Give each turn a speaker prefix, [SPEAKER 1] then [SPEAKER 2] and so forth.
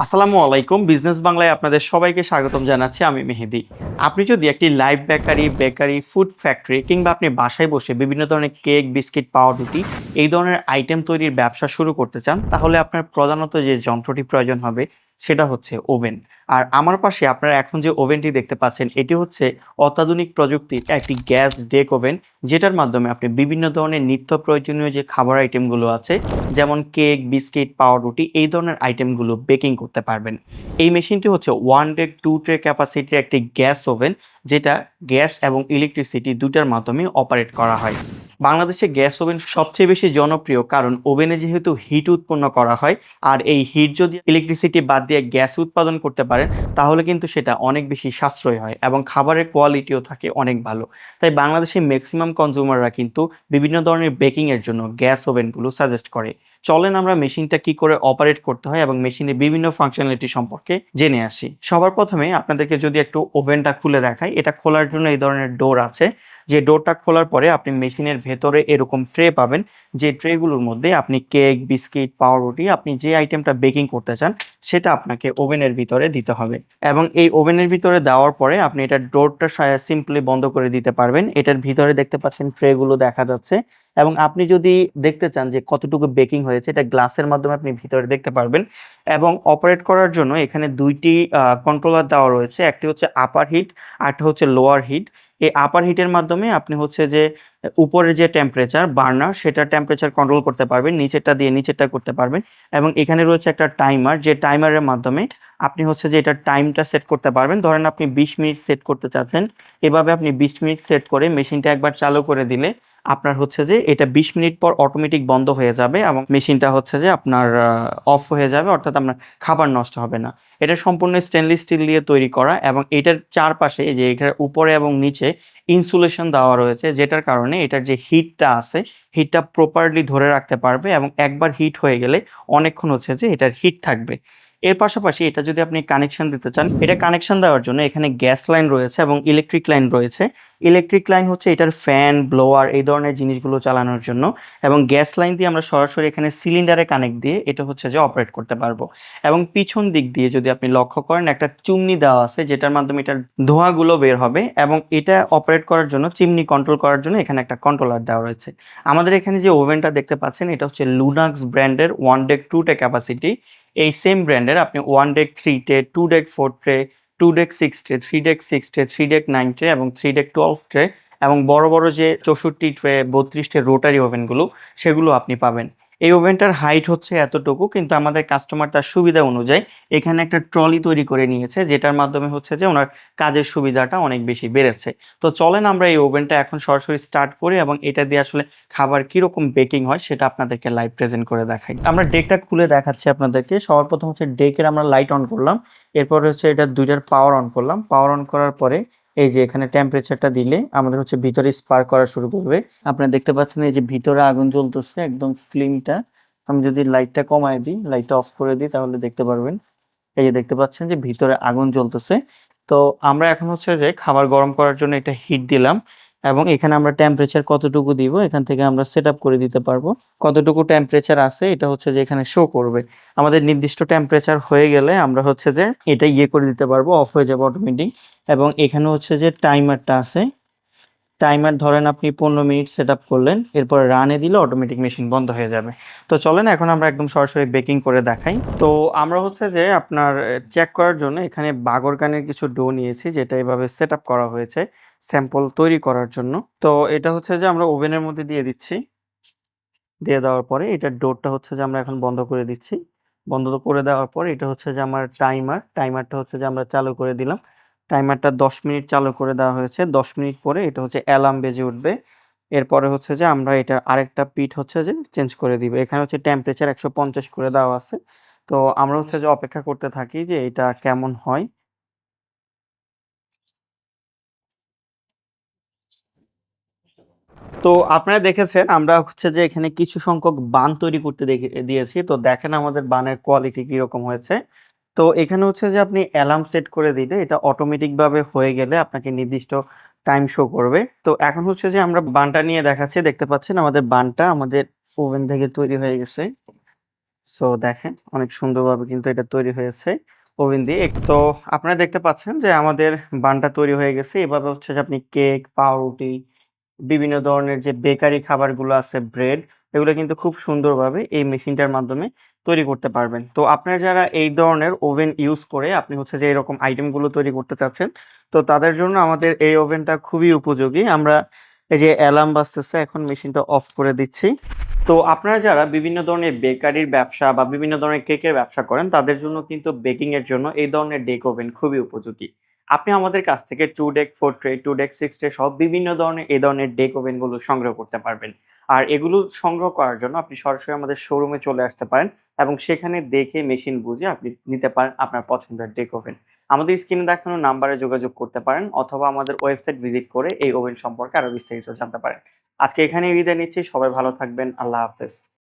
[SPEAKER 1] আসসালামু আলাইকুম। বিজনেস বাংলায় আপনাদের সবাইকে স্বাগতম জানাচ্ছি। আমি মেহেদি। আপনি যদি একটি live bakery bakery, food factory কিংবা আপনি বাসায় বসে বিভিন্ন ধরনের কেক, বিস্কিট, পাউরুটি এই ধরনের আইটেম তৈরির ব্যবসা শুরু করতে চান, তাহলে আপনার প্রধানত যে যন্ত্রটি প্রয়োজন হবে সেটা হচ্ছে ওভেন। আর আমার পাশে আপনারা এখন যে ওভেনটি দেখতে পাচ্ছেন, এটি হচ্ছে অত্যাধুনিক প্রযুক্তির একটি গ্যাস ডেক ওভেন, যেটার মাধ্যমে আপনি বিভিন্ন ধরনের নিত্য প্রয়োজনীয় যে খাবার আইটেমগুলো আছে, যেমন কেক, বিস্কিট, পাউরুটি, এই ধরনের আইটেমগুলো বেকিং করতে পারবেন। এই মেশিনটি হচ্ছে ওয়ান ডে টু ট্রে ক্যাপাসিটির একটি গ্যাস ওভেন, যেটা গ্যাস এবং ইলেকট্রিসিটি দুটার মাধ্যমে অপারেট করা হয়। বাংলাদেশে গ্যাস ওভেন সবচেয়ে বেশি জনপ্রিয় কারণ ওভেনে যেহেতু হিট উৎপন্ন করা হয়, আর এই হিট যদি ইলেকট্রিসিটি বাদ দিয়ে গ্যাস উৎপাদন করতে পারেন, তাহলে কিন্তু সেটা অনেক বেশি সাশ্রয় হয় এবং খাবারের কোয়ালিটিও থাকে অনেক ভালো। তাই বাংলাদেশে ম্যাক্সিমাম কনজিউমাররা কিন্তু বিভিন্ন ধরনের বেকিংয়ের জন্য গ্যাস ওভেনগুলো সাজেস্ট করে। চলেন আমরা মেশিনটা কি করে অপারেট করতে হয় এবং মেশিনের বিভিন্ন ফাংশনালিটি সম্পর্কে জেনে আসি। সবার প্রথমে আপনাদেরকে যদি একটু ওভেনটা খুলে দেখাই, এটা খোলার জন্য এই ধরনের ডোর আছে। যে ডোরটা খোলার পরে আপনি মেশিনের ভেতরে এরকম ট্রে পাবেন, যে ট্রেগুলোর মধ্যে আপনি কেক বিস্কিট পাউরুটি, আপনি যে আইটেমটা বেকিং করতে চান, সেটা আপনাকে ওভেনের ভিতরে দিতে হবে। এবং এই ওভেনের ভিতরে দেওয়ার পরে আপনি এটা ডোরটা সিম্পলি বন্ধ করে দিতে পারবেন। এটার ভিতরে দেখতে পাচ্ছেন ট্রেগুলো দেখা যাচ্ছে। এবং আপনি যদি দেখতে চান যে কতটুকু বেকিং হয়েছে, এটা গ্লাসের মাধ্যমে আপনি ভিতরে দেখতে পারবেন। এবং অপারেট করার জন্য এখানে দুইটি কন্ট্রোলার দেওয়া রয়েছে। একটি হচ্ছে আপার হিট আরটা হচ্ছে লোয়ার হিট এই আপার হিটের মাধ্যমে আপনি হচ্ছে যে উপরের যে টেম্পারেচার বার্নার সেটা টেম্পারেচার কন্ট্রোল করতে পারবেন। নিচেরটা দিয়ে নিচেরটা করতে পারবেন। এবং এখানে রয়েছে একটা টাইমার যে টাইমারের মাধ্যমে আপনি হচ্ছে যে এটা টাইমটা সেট করতে পারবেন। ধরেন আপনি বিশ মিনিট সেট করতে চাচ্ছেন। এভাবে আপনি বিশ মিনিট সেট করে মেশিনটা একবার চালু করে দিলে আপনার হচ্ছে যে এটা বিশ মিনিট পর অটোমেটিক বন্ধ হয়ে যাবে এবং মেশিনটা হচ্ছে যে আপনার অফ হয়ে যাবে, অর্থাৎ আপনার খাবার নষ্ট হবে না। এটা সম্পূর্ণ স্টেনলেস স্টিল দিয়ে তৈরি করা এবং এটার চারপাশে যে এখানে উপরে এবং নিচে ইনসুলেশন দেওয়া রয়েছে, যেটার কারণে এটার যে হিটটা আছে হিটটা প্রপারলি ধরে রাখতে পারবে এবং একবার হিট হয়ে গেলে অনেকক্ষণ হচ্ছে যে এটার হিট থাকবে। এর পাশাপাশি এটা যদি আপনি কানেকশন দিতে চান, এটা কানেকশন দেওয়ার জন্য এখানে গ্যাস লাইন রয়েছে এবং ইলেকট্রিক লাইন রয়েছে। ইলেকট্রিক লাইন হচ্ছে এটার ফ্যান ব্লোয়ার এই ধরনের জিনিসগুলো চালানোর জন্য এবং গ্যাস লাইন দিয়ে আমরা সরাসরি এখানে সিলিন্ডারে কানেক্ট দিয়ে এটা হচ্ছে যে অপারেট করতে পারব। এবং পিছন দিক দিয়ে যদি আপনি লক্ষ্য করেন, একটা চুমনি দেওয়া আছে যেটার মাধ্যমে এটার ধোঁয়াগুলো বের হবে এবং এটা অপারেট করার জন্য চিমনি কন্ট্রোল করার জন্য এখানে একটা কন্ট্রোলার দেওয়া রয়েছে। আমাদের এখানে যে ওভেনটা দেখতে পাচ্ছেন, এটা হচ্ছে লুনাক্স ব্র্যান্ডের one deck two tray capacity এই সেম ব্র্যান্ডের আপনি one deck three tray two deck four tray two deck six tray three deck six tray three deck nine tray এবং থ্রি ডেক টুয়েলভ ট্রে এবং বড় বড় যে চৌষট্টি ট্রে বত্রিশ ট্রে রোটারি ওভেনগুলো সেগুলো আপনি পাবেন। এই ওভেনটার হাইট হচ্ছে এতটুকু, কিন্তু আমাদের কাস্টমার তার সুবিধা অনুযায়ী এখানে একটা ট্রলি তৈরি করে নিয়েছে, যেটার মাধ্যমে হচ্ছে যে ওনার কাজের সুবিধাটা অনেক বেশি বেড়েছে। তো চলেন আমরা এই ওভেনটা এখন সরাসরি স্টার্ট করি এবং এটা দিয়ে আসলে খাবার কীরকম বেকিং হয় সেটা আপনাদেরকে লাইভ প্রেজেন্ট করে দেখাই। আমরা ডেকটা খুলে দেখাচ্ছি আপনাদেরকে। সবার প্রথম হচ্ছে ডেকের আমরা লাইট অন করলাম, এরপরে হচ্ছে এটা দুইটার পাওয়ার অন করলাম। পাওয়ার অন করার পরে এই যে এখানে টেম্পারেচারটা দিলে আমাদের হচ্ছে ভিতরে স্পার্ক করা শুরু করবে। আপনারা দেখতে পাচ্ছেন এই যে ভিতরে আগুন জ্বলতেছে, একদম ফ্লিমটা আমি যদি লাইটটা কমায় দিই লাইটটা অফ করে দিই, তাহলে দেখতে পারবেন। এই যে দেখতে পাচ্ছেন যে ভিতরে আগুন জ্বলতেছে। তো আমরা এখন হচ্ছে যে খাবার গরম করার জন্য এটা হিট দিলাম। এবং এখানে আমরা টেম্পারেচার কতটুকু দিব, এখান থেকে আমরা সেট করে দিতে পারব। কতটুকু টেম্পারেচার আছে, এটা হচ্ছে যে এখানে শো করবে। আমাদের নির্দিষ্ট টেম্পারেচার হয়ে গেলে আমরা হচ্ছে যে এটা ইয়ে করে দিতে পারব অফ হয়ে যাবে অটোমেটিক এবং এখানে হচ্ছে যে টাইমারটা আছে টাইমার ধরেন আপনি পনেরো মিনিট সেট আপ করলেন, এরপর রানে দিলে অটোমেটিক মেশিন বন্ধ হয়ে যাবে। তো চলেন এখন আমরা একদম সরাসরি বেকিং করে দেখাই। তো আমরা হচ্ছে যে আপনার চেক করার জন্য এখানে বাগরকানের কিছু ডো নিয়েছি, যেটা এভাবে সেট আপ করা হয়েছে স্যাম্পল তৈরি করার জন্য। তো এটা হচ্ছে যে আমরা ওভেনের মধ্যে দিয়ে দিচ্ছি। দিয়ে দেওয়ার পরে এটার ডোরটা হচ্ছে যে আমরা এখন বন্ধ করে দিচ্ছি। বন্ধ করে দেওয়ার পর এটা হচ্ছে যে আমার টাইমার টাইমারটা হচ্ছে যে আমরা চালু করে দিলাম। টাইমারটা দশ মিনিট চালু করে দেওয়া হয়েছে। দশ মিনিট পরে এটা হচ্ছে অ্যালার্ম বেজে উঠবে। এরপরে হচ্ছে যে আমরা এটার আরেকটা পিঠ হচ্ছে যে চেঞ্জ করে দিব। এখানে হচ্ছে টেম্পারেচার একশো পঞ্চাশ করে দেওয়া আছে। তো আমরা হচ্ছে যে অপেক্ষা করতে থাকি যে এটা কেমন হয়। তো আপনারা দেখেছেন, আমরা হচ্ছে যে এখানে কিছু সংখ্যক বান তৈরি করতে দিয়েছি। তো দেখেন আমাদের বানের কোয়ালিটি কীরকম হয়েছে। তো এখানে হচ্ছে যে আপনি অ্যালার্ম সেট করে দিলে এটা অটোমেটিক ভাবে হয়ে গেলে আপনাকে নির্দিষ্ট টাইম শো করবে। তো এখন হচ্ছে যে আমরা বানটা নিয়ে দেখাচ্ছি, দেখতে পাচ্ছেন আমাদের বানটা আমাদের ওভেন থেকে তৈরি হয়ে গেছে। সো দেখেন অনেক সুন্দরভাবে কিন্তু এটা তৈরি হয়েছে ওভেন দিয়ে। তো আপনারা দেখতে পাচ্ছেন যে আমাদের বানটা তৈরি হয়ে গেছে। এভাবে হচ্ছে যে আপনি কেক পাউরুটি, বিভিন্ন ধরনের যে বেকারি খাবারগুলো আছে ব্রেড এগুলো কিন্তু খুব সুন্দরভাবে এই মেশিনটার মাধ্যমে তৈরি করতে পারবেন। তো আপনারা যারা এই ধরনের ওভেন ইউজ করে আপনি হচ্ছে যে এরকম আইটেমগুলো তৈরি করতে চাচ্ছেন, তো তাদের জন্য আমাদের এই ওভেনটা খুবই উপযোগী। আমরা এই যে অ্যালার্ম বাজতেছে, এখন মেশিনটা অফ করে দিচ্ছি। তো আপনারা যারা বিভিন্ন ধরনের বেকারির ব্যবসা বা বিভিন্ন ধরনের কেকের ব্যবসা করেন, তাদের জন্য কিন্তু বেকিং এর জন্য এই ধরনের ডেক ওভেন খুবই উপযোগী। আপনি আমাদের কাছ থেকে two deck four tray two deck six tray সব বিভিন্ন ধরনের, এই ধরনের ডেক ওভেনগুলো সংগ্রহ করতে পারবেন। আর এগুলো সংগ্রহ করার জন্য আপনি সরাসরি আমাদের শোরুমে চলে আসতে পারেন এবং সেখানে দেখে মেশিন বুঝে আপনি নিতে পারেন আপনার পছন্দের ডেক ওভেন আমাদের স্ক্রিনে দেখানো নাম্বারে যোগাযোগ করতে পারেন অথবা আমাদের ওয়েবসাইট ভিজিট করে এই ওভেন সম্পর্কে আরও বিস্তারিত জানতে পারেন। আজকে এখানে বিদায় নিচ্ছি, সবাই ভালো থাকবেন, আল্লাহ হাফেজ।